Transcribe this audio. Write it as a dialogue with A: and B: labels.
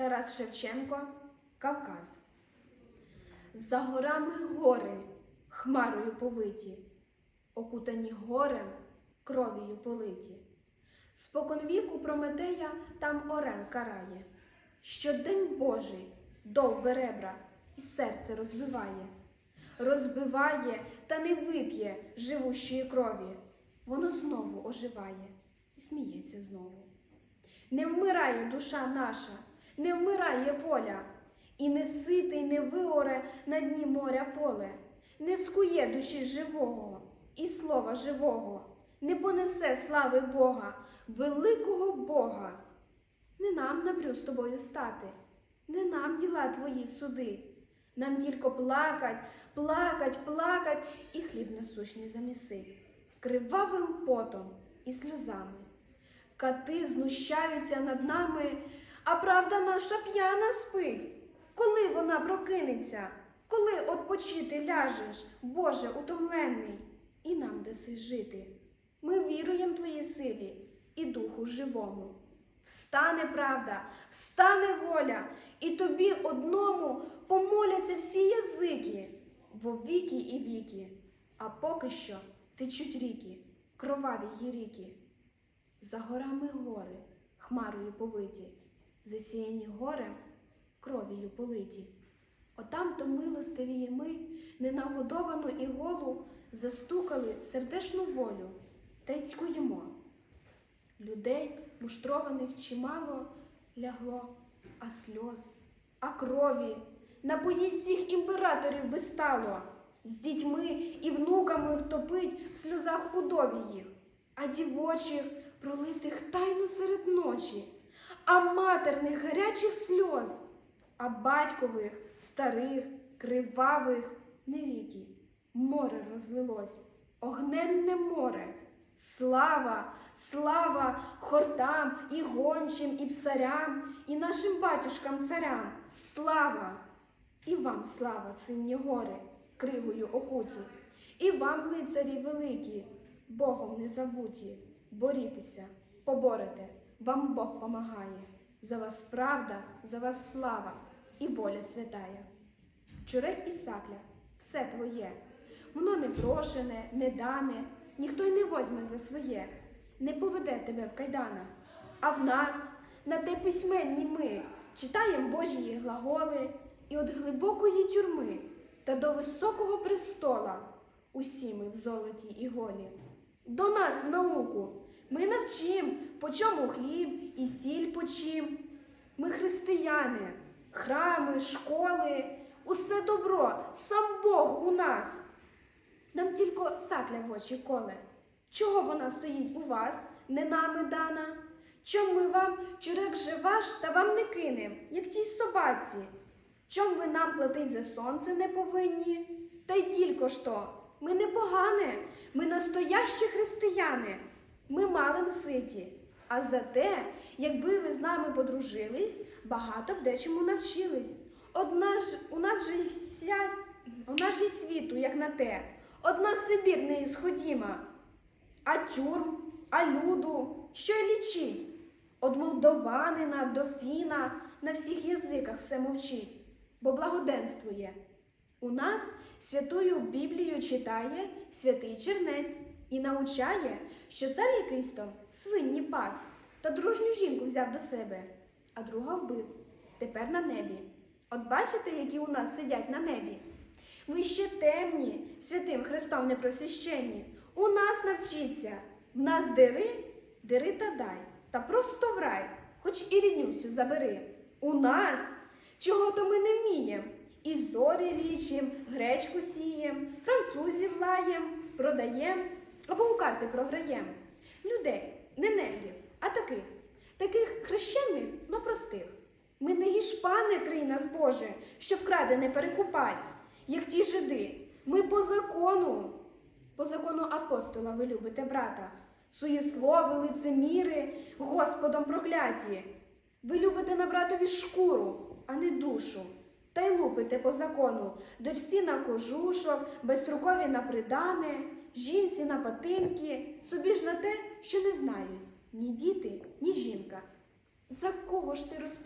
A: Тарас Шевченко Кавказ. За горами гори, хмарою повиті, окутані горем, кров'ю политі. Споконвіку Прометея там орел карає, Щодень Божий довбе ребра і серце розбиває, розбиває та не вип'є живущої крові. Воно знову оживає і сміється знову. Не вмирає душа наша, не вмирає воля, і не ситий, не виоре на дні моря поле, не скує душі живого і слова живого, не понесе слави Бога, великого Бога. Не нам напрю з тобою стати, не нам діла твої суди. Нам тільки плакать, плакать, плакать і хліб насущний замісить, кривавим потом і сльозами. Кати знущаються над нами, а правда наша п'яна спить. Коли вона прокинеться, коли отпочити ляжеш, Боже утомлений, і нам даси жити. Ми віруємо твоїй силі і духу живому. Встане правда, встане воля, і тобі одному помоляться всі язики, во віки і віки, а поки що течуть ріки, кроваві ї ріки. За горами гори, хмарою повиті, засіяні горем, кров'ю политі. Отам то милостиві ми, ненагодовану і голу, застукали сердешну волю та й цькуємо. Людей, муштрованих чимало, лягло, а сльоз, а крові, напоїть всіх імператорів би стало, з дітьми і внуками втопить в сльозах удові їх, а дівочих пролитих тайно серед ночі, а матерних гарячих сльоз, а батькових, старих, кривавих не ріки, море розлилось, огненне море. Слава, слава хортам і гончим, і псарям, і нашим батюшкам царям. Слава! І вам слава, синні гори, кригою окуті, і вам, лицарі великі, Богом не забуті. Борітеся, поборете, вам Бог помагає. За вас правда, за вас слава і воля святая. Чурек і сакля, все твоє, воно не прошене, не дане, ніхто й не возьме за своє, не поведе тебе в кайданах. А в нас, на те письменні ми, читаєм Божії глаголи і от глибокої тюрми та до високого престола усі ми в золоті і голі. До нас в науку ми навчим, по чому хліб і сіль почим. Ми християни, храми, школи, усе добро, сам Бог у нас. Нам тільки сакля в очі коле. Чого вона стоїть у вас, не нами дана? Чом ми вам чурек же ваш та вам не кинем, як тій собаці? Чом ви нам платить за сонце не повинні? Та й тільки ж то, ми не погане, ми настоящі християни, ми малим ситі. А за те, якби ви з нами подружились, багато б дечому навчились. Одна ж у нас же вся, у нас же світу, як на те, одна Сибір не ісходіма. А тюрм, а люду, що й лічить? Од молдованина до фіна на всіх язиках все мовчить, бо благоденствує. У нас святую Біблію читає святий чернець і научає, що цар якийсь свинні пас та дружню жінку взяв до себе, а друга вбив. Тепер на небі. От бачите, які у нас сидять на небі? Ви ще темні, святим Христом непросвященні. У нас навчіться, в нас дири, дири та дай, та просто в рай, хоч і ріднюсю забери. У нас, чого то ми не вмієм, і зорі лічим, гречку сієм, французів лаєм, продаєм або у карти програєм. Людей, не негрів, а таких, таких хрещених, но простих. Ми не гішпани, крий нас, Боже, щоб крадене перекупать, як ті жиди. Ми по закону. По закону апостола ви любите брата, суєслови, лицеміри, Господом прокляті. Ви любите на братові шкуру, а не душу. Та й лупите по закону дочці на кожушок, безструкові на придане, жінці на патинки, собі ж на те, що не знають ні діти, ні жінка. За кого ж ти розп'я?